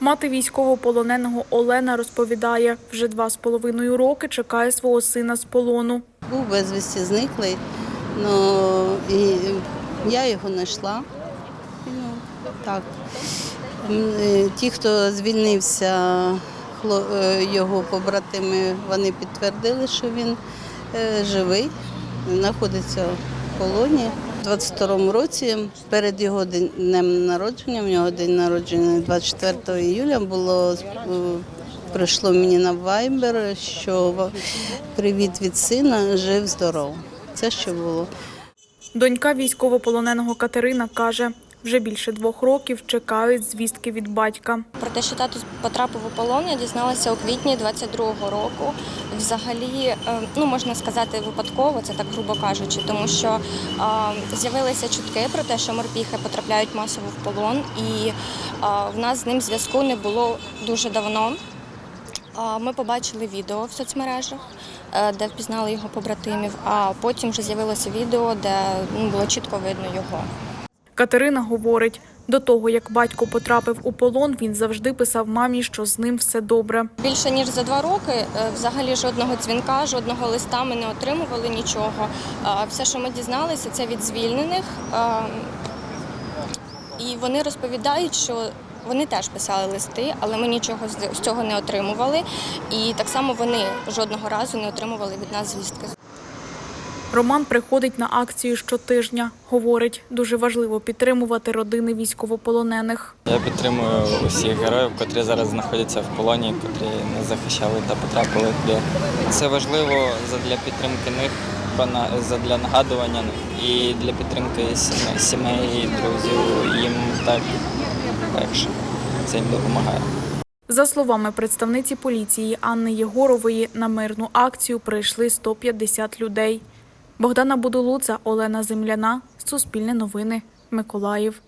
Мати військовополоненого Олена розповідає, вже два з половиною роки чекає свого сина з полону. Був безвісті зниклий, ну, і я його знайшла. Ну, так. Е, Ті, хто звільнився, е, його побратими, вони підтвердили, що він е, живий, знаходиться в полоні. У 22-му році, перед його днем народження, в нього день народження 24 іюля, було е, прийшло мені на вайбер, що привіт від сина, жив здоров. Це що було. Донька військовополоненого Катерина каже, вже більше двох років чекають звістки від батька. Про те, що тато потрапив у полон, я дізналася у квітні 22-го року. Взагалі, е, ну можна сказати, випадково, це так грубо кажучи, тому що е, з'явилися чутки про те, що морпіхи потрапляють масово в полон, і е, в нас з ним зв'язку не було дуже давно. Ми побачили відео в соцмережах, де впізнали його побратимів, а потім вже з'явилося відео, де ну, було чітко видно його. Катерина говорить, до того як батько потрапив у полон, він завжди писав мамі, що з ним все добре. Більше ніж за два роки е, взагалі жодного дзвінка, жодного листа ми не отримували нічого. Все, що ми дізналися, це від звільнених. І вони розповідають, що вони теж писали листи, але ми нічого з цього не отримували. І так само вони жодного разу не отримували від нас звістки. Роман приходить на акцію щотижня. Говорить, дуже важливо підтримувати родини військовополонених. Я підтримую усіх героїв, котрі зараз знаходяться в полоні, котрі не захищали та потрапили туди. Це важливо для підтримки них, задля нагадування і для підтримки сімей, сімей і друзів. Їм так легше. Це їм допомагає. За словами представниці поліції Анни Єгорової, на мирну акцію прийшли 150 людей. Богдана Будулуца, Олена Земляна, Суспільне новини, Миколаїв.